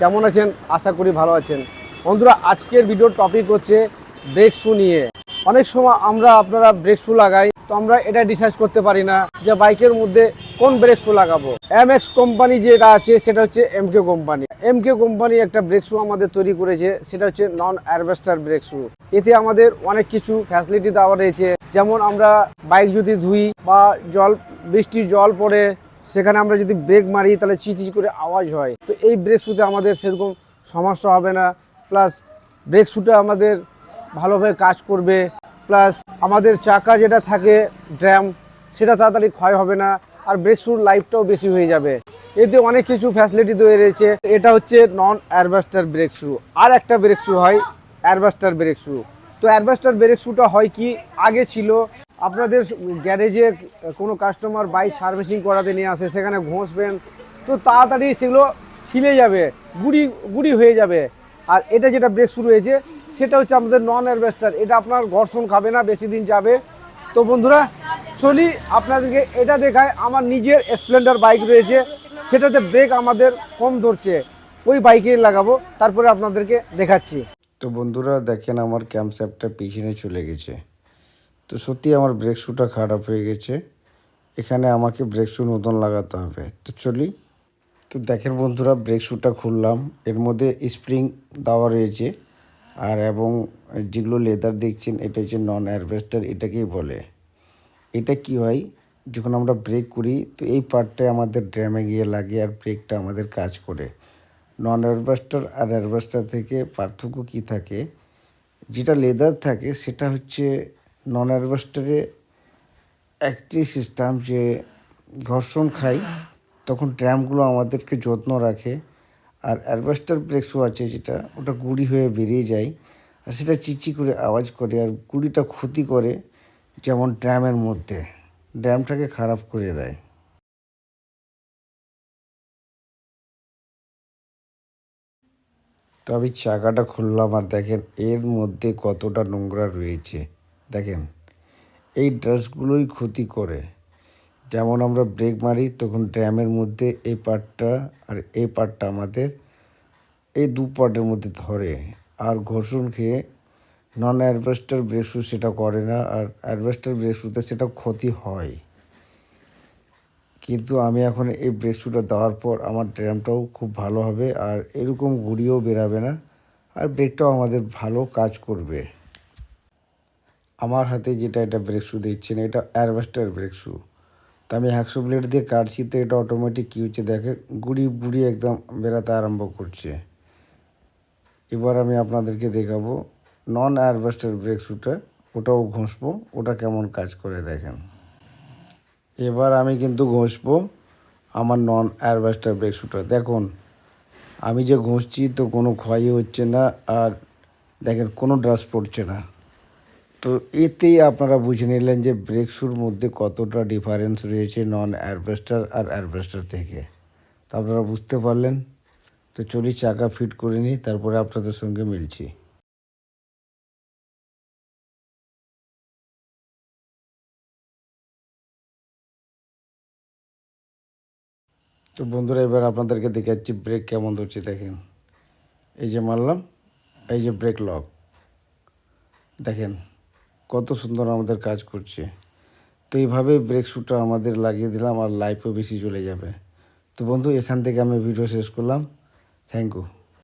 কেমন আছেন? আশা করি ভালো আছেন। বন্ধুরা, আজকের ভিডিওর টপিক হচ্ছে ব্রেক শু নিয়ে। অনেক সময় আমরা আপনারা ব্রেক শু লাগাই, তো আমরা এটা ডিসাইড করতে পারি না যে বাইকের মধ্যে কোন ব্রেক শু লাগাবো। এম এক্স কোম্পানি যেটা আছে, সেটা হচ্ছে M K company M K company একটা ব্রেক শু আমাদের তৈরি করেছে, সেটা হচ্ছে নন অ্যারভেস্টার ব্রেক শু এতে আমাদের অনেক কিছু ফ্যাসিলিটি দেওয়া রয়েছে। যেমন আমরা বাইক যদি ধুই বা জল, বৃষ্টির জল পড়ে সেখানে আমরা যদি ব্রেক মারি, তাহলে চিচি করে আওয়াজ হয়। তো এই ব্রেক শুতে আমাদের সেরকম সমস্যা হবে না। প্লাস ব্রেক শুটা আমাদের ভালোভাবে কাজ করবে। প্লাস আমাদের চাকা যেটা থাকে ড্র্যাম সেটা তাড়াতাড়ি ক্ষয় হবে না। আর ব্রেক শুর লাইফটাও বেশি হয়ে যাবে। এতে অনেক কিছু ফ্যাসিলিটি তৈরি রয়েছে এটা হচ্ছে নন অ্যারবাস্টার ব্রেক শু আর একটা ব্রেক শু হয় অ্যারবাস্টার ব্রেক শু তো অ্যারবাস্টার ব্রেক শুটা হয় কি? আগে ছিল আপনাদের গ্যারেজে কোনো কাস্টমার বাইক সার্ভিসিং করাতে নিয়ে আসে, সেখানে ঘষবেন, তো তাড়াতাড়ি সেগুলো ছিলে যাবে, গুড়ি গুড়ি হয়ে যাবে। আর এটা যেটা ব্রেক শুরু হয়েছে, সেটা হচ্ছে আমাদের নন অ্যারবেস্টার এটা আপনার ঘর্ষণ খাবে না, বেশি দিন যাবে। তো বন্ধুরা, চলি, আপনাদেরকে এটা দেখায়, আমার নিজের স্প্লেন্ডার বাইক রয়েছে, সেটাতে ব্রেক আমাদের কম ধরছে, ওই বাইকে লাগাবো, তারপরে আপনাদেরকে দেখাচ্ছি। তো বন্ধুরা, দেখেন আমার ক্যাম্পস্যাপটা পিছনে চলে গেছে। তো সত্যি আমার ব্রেক শুটা খারাপ হয়ে গেছে। এখানে আমাকে ব্রেক শু নতুন লাগাতে হবে। তো চলি। তো দেখেন বন্ধুরা ব্রেক শুটা খুললাম। এর মধ্যে স্প্রিং দেওয়া রয়েছে। আর এবং যেগুলো লেদার দেখছেন, এটা হচ্ছে নন অ্যারভেস্টার এটাকেই বলে। এটা কি হয়? যখন আমরা ব্রেক করি, তো এই পার্টটাই আমাদের ড্যামে গিয়ে লাগে আর ব্রেকটা আমাদের কাজ করে। নন অ্যারভেস্টার আর অ্যারভেস্টার থেকে পার্থক্য কি থাকে? যেটা লেদার থাকে, সেটা হচ্ছে নন অ্যারভেস্টারে একটি সিস্টেম যে ঘর্ষণ খাই তখন ড্র্যামগুলো আমাদেরকে যত্ন রাখে। আর অ্যারভেস্টার ব্রেক শু আছে যেটা, ওটা গুড়ি হয়ে বেরিয়ে যায় আর সেটা চিচি করে আওয়াজ করে আর গুড়িটা ক্ষতি করে যেমন ড্র্যামের মধ্যে। ড্র্যামটাকে খারাপ করে দেয়। তো আমি চাকাটা খুললাম আর দেখেন এর মধ্যে কতটা নোংরা রয়েছে। দেখেন, এই ড্রাসগুলোই ক্ষতি করে। যেমন আমরা ব্রেক মারি, তখন ড্যামের মধ্যে এই পার্টটা আর এই পার্টটা আমাদের এই দু পার্টের মধ্যে ধরে। আর ঘর্ষণ খেয়ে নন অ্যারভেস্টার ব্রেক শু সেটা করে না, আর অ্যারভেস্টার ব্রেক শুতে সেটা ক্ষতি হয়। কিন্তু আমি এখন এই ব্রেক শুটা দেওয়ার পর আমার ড্রামটাও খুব ভালো হবে, আর এরকম গুড়িও বেরাবে না, আর ব্রেকটাও আমাদের ভালো কাজ করবে। আমার হাতে যেটা এটা ব্রেক শু দিচ্ছেন এটা অ্যারভেস্টার ব্রেক শু তো আমি একশো ব্লেড দিয়ে কাটছি, তো এটা অটোমেটিক কী হচ্ছে দেখে, গুড়ি বুড়ি একদম বেরাতে আরম্ভ করছে। এবার আমি আপনাদেরকে দেখাবো নন অ্যারভেস্টার ব্রেক শুটা ওটাও ঘষবো, ওটা কেমন কাজ করে দেখেন। এবার আমি কিন্তু ঘষবো আমার নন অ্যারভেস্টার ব্রেক শুটা দেখুন, আমি যে ঘষছি তো কোনো ক্ষয়ই হচ্ছে না, আর দেখেন কোনো ড্রাস পড়ছে না। তো এতেই আপনারা বুঝে নিলেন যে ব্রেক শুর মধ্যে কতটা ডিফারেন্স রয়েছে নন অ্যারভেস্টার আর অ্যারভেস্টার থেকে। তো আপনারা বুঝতে পারলেন। তো চলি চাকা ফিট করে নিই, তারপরে আপনাদের সঙ্গে মিলছি। তো বন্ধুরা, এবার আপনাদেরকে দেখাচ্ছি ব্রেক কেমন ধরছে, দেখেন। এই যে মারলাম, এই যে ব্রেক লক দেখেন। কত সুন্দর আমাদের কাজ করছে। তো এইভাবে ব্রেক শ্যুটটা আমাদের লাগিয়ে দিলাম আর লাইফও বেশি চলে যাবে। তো বন্ধু, এখান থেকে আমি ভিডিও শেষ করলাম। Thank you